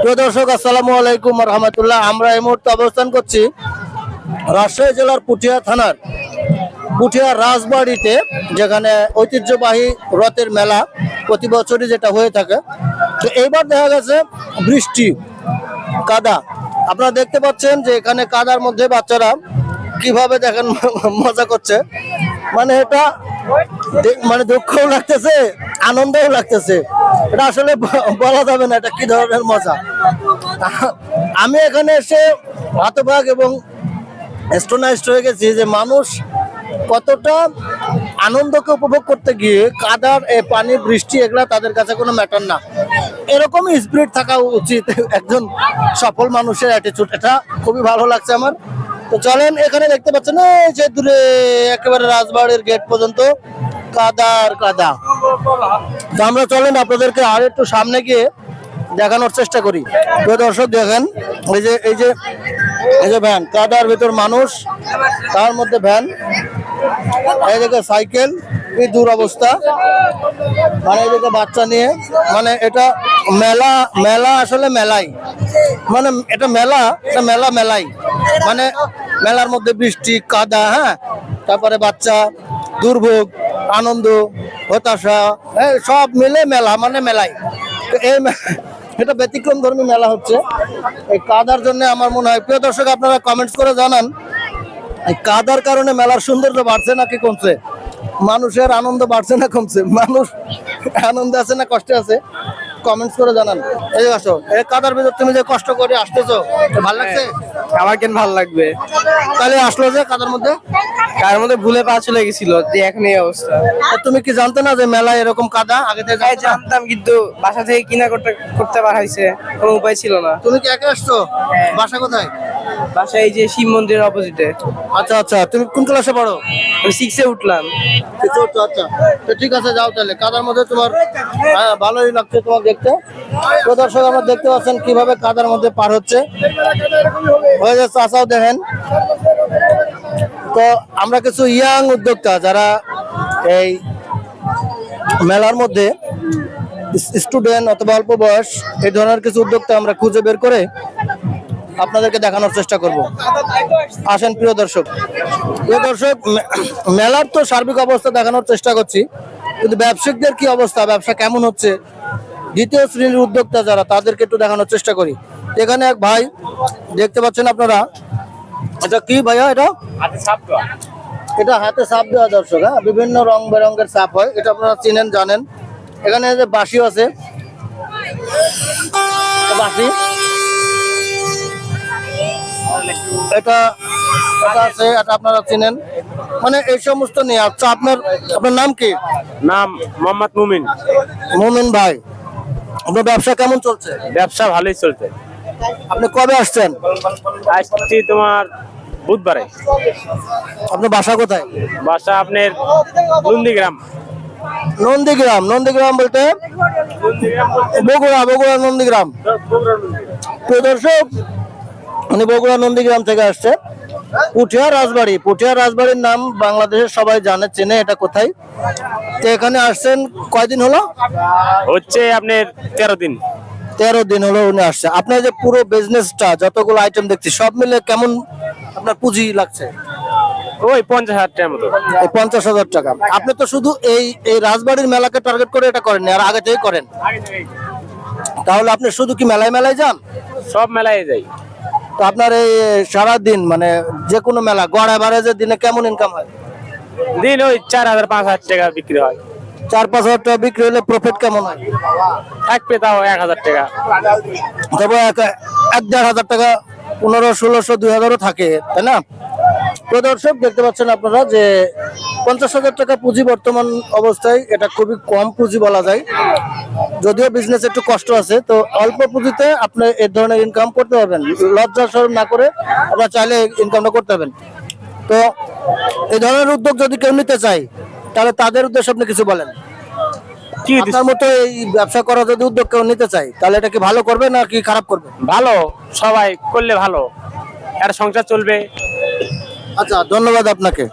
প্রিয় দর্শক, আসসালামু আলাইকুম রহমতুল্লাহ। আমরা এই মুহূর্তে অবস্থান করছি রাজশাহী জেলার পুঠিয়া থানার পুঠিয়া রাজবাড়িতে, যেখানে ঐতিহ্যবাহী রথের মেলা প্রতি বছরই যেটা হয়ে থাকে। তো এইবার দেখা গেছে বৃষ্টি, কাদা। আপনারা দেখতে পাচ্ছেন যে এখানে কাদার মধ্যে বাচ্চারা কীভাবে দেখেন মজা করছে। মানে এটা মানে দুঃখও লাগতেছে, আনন্দও লাগতেছে। এটা আসলে বলা যাবে না এটা কি ধরনের মজা? আমি এখানে এসে হতভাগ এবং স্টোনাইজড হয়ে গেছি যে মানুষ কতটা আনন্দকে উপভোগ করতে গিয়ে কাদার এ, পানি বৃষ্টি এগুলা তাদের কাছে কোনো ম্যাটার না। এরকমই স্পিরিট থাকা উচিত একজন সফল মানুষের অ্যাটিচিউড এটা খুবই ভালো লাগছে আমার। তো চলেন এখানে দেখতে পাচ্ছেন এই যে দূরে একেবারে রাজবাড়ির গেট পর্যন্ত। কাদা আর কাদা। তো আমরা চলেন আপনাদেরকে আর একটু সামনে গিয়ে দেখানোর চেষ্টা করি। প্রিয় দর্শক, দেখেন, এই যে এই যে এই যে ভ্যান, কাদার ভিতর মানুষ, তার মধ্যে ভ্যান। এইদিকে সাইকেল এই দূর অবস্থা। মানে এইদিকে বাচ্চা নিয়ে মানে এটা মেলা মেলা আসলে মেলাই। মানে এটা মেলা এটা মেলা মেলাই। মানে মেলার মধ্যে বৃষ্টি, কাদা হ্যাঁ? তারপরে বাচ্চা, দুর্ভোগ আনন্দ, হতাশা সব মিলে মেলা মানে মেলাই। তো এই এটা ব্যতিক্রম ধর্মী মেলা হচ্ছে। এই কাদার জন্য আমার মনে হয়, প্রিয় দর্শক, আপনারা কমেন্টস করে জানান, এই কাদার কারণে মেলার সৌন্দর্য বাড়ছে নাকি কমছে? মানুষের আনন্দ বাড়ছে না কমছে? মানুষ আনন্দে আছে না কষ্টে আছে? কমেন্টস করে জানান। এই আসো, এই কাদার ভিতর তুমি যে কষ্ট করে আসতেছো, ভালো লাগছে? আমার কেন ভালো লাগবে? তাহলে আসলো যে কাদার মধ্যে? তার মধ্যে ভুলে পা চলে গেছিল যে এক এই অবস্থা। তুমি কি জানতে না যে মেলা এরকম কাদা? আগে থেকে যাই জানতাম কিন্তু বাসা থেকে কিনা করতে করতে পারাইছে কোনো উপায় ছিল না। তুমি কি একা আসছো? বাসা কোথায়? বাসা এই যে শিব মন্দিরের অপোজিটে। আচ্ছা আচ্ছা তুমি কোন ক্লাসে পড়ো? আমি সিক্সে উঠলাম। চতুর্থ আচ্ছা। তো ঠিক আছে যাও তাহলে। কাদার মধ্যে তোমার হ্যাঁ ভালোই লাগছে তোমার দেখতে। তো দর্শক আমরা দেখতে পাচ্ছেন কীভাবে কাদার মধ্যে পার হচ্ছে। হয়ে যাচ্ছে চাষাও দেখেন। তো আমরা কিছু ইয়াং উদ্যোক্তা যারা এই মেলার মধ্যে স্টুডেন্ট অথবা অল্প বয়স এই ধরনের কিছু উদ্যোক্তা আমরা খুঁজে বের করে আপনাদেরকে দেখানোর চেষ্টা করব। আসেন প্রিয় দর্শক। প্রিয় দর্শক মেলার তো সার্বিক অবস্থা দেখানোর চেষ্টা করছি কিন্তু ব্যবসায়িকদের কি অবস্থা ব্যবসা কেমন হচ্ছে? দ্বিতীয় শ্রেণির উদ্যোক্তা যারা তাদেরকে একটু দেখানোর চেষ্টা করি। এখানে এক ভাই দেখতে পাচ্ছেন আপনারা? এটা কি ভাইয়া এটা? এটা হাতে সাপ দেওয়া দর্শক হ্যাঁ? বিভিন্ন রং বেরঙের সাপ হয় এটা আপনারা চিনেন জানেন। এখানে যে বাঁশিও আছে বাঁশি? এটা এটা আছে এটা আপনারা চিনেন। মানে এই সমস্ত নিয়ে আচ্ছা আপনার আপনার নাম কি? নাম মোহাম্মদ মুমিন। মোমিন ভাই আপনার ব্যবসা কেমন চলছে? ব্যবসা ভালোই চলছে। আপনি কবে আসছেন? আসছি তোমার বুধবারে। আপনার বাসা কোথায়? বাসা আপনার নন্দীগ্রাম। নন্দীগ্রাম নন্দীগ্রাম বলতে? বগুড়া বগুড়া নন্দীগ্রাম। প্রিয় দর্শক উনি বগুড়া নন্দীগ্রাম থেকে আসছে। পুঠিয়া রাজবাড়ি পুঠিয়া রাজবাড়ির নাম বাংলাদেশের সবাই জানে চেনে এটা কোথায়। তো এখানে আসছেন কয়দিন হলো? হচ্ছে আপনার তেরো দিন। তেরো দিন হলো উনি আসছে। আপনার যে পুরো বিজনেসটা যতগুলো আইটেম দেখছি সব মিলে কেমন আপনার পুঁজি লাগছে? ওই পঞ্চাশ হাজার টাকার মতো। পঞ্চাশ হাজার টাকা। আপনি তো শুধু এই এই রাজবাড়ির মেলাকে টার্গেট করে এটা করেন আর আগে থেকে করেন। তাহলে আপনি শুধু কি মেলায় মেলায় যান? সব মেলায় যাই। তো আপনার এই সারা দিন মানে যে কোনো মেলা গড় যে দিনে কেমন ইনকাম হয়? দিন ওই চার হাজার পাঁচ হাজার টাকা বিক্রি হয়। চার পাঁচ হাজার টাকা বিক্রি হলে প্রফিট কেমন হয়? থাকবে তাও এক হাজার টাকা। তবে এক দেড় হাজার টাকা পনেরো ষোলোশো দুই হাজারও থাকে তাই না? তো দর্শক দেখতে পাচ্ছেন আপনারা যে পঞ্চাশ হাজার টাকা পুঁজি বর্তমান অবস্থায় এটা খুবই কম পুঁজি বলা যায়। যদিও বিজনেস একটু কষ্ট আছে তো অল্প পুঁজিতে আপনি এই ধরনের ইনকাম করতে পারবেন। লজ্জা শরম না করে আপনার চাইলে ইনকামটা করতে পারবেন। তো এই ধরনের উদ্যোগ যদি কেউ নিতে চায় তাহলে তাদের উদ্দেশ্যে আপনি কিছু বলেন। আপনার মতো এই ব্যবসা করা যদি উদ্যোগ কেউ নিতে চায় তাহলে এটা কি ভালো করবে না কি খারাপ করবে? ভালো সবাই করলে ভালো। আর সংসার চলবে। আচ্ছা ধন্যবাদ আপনাকে।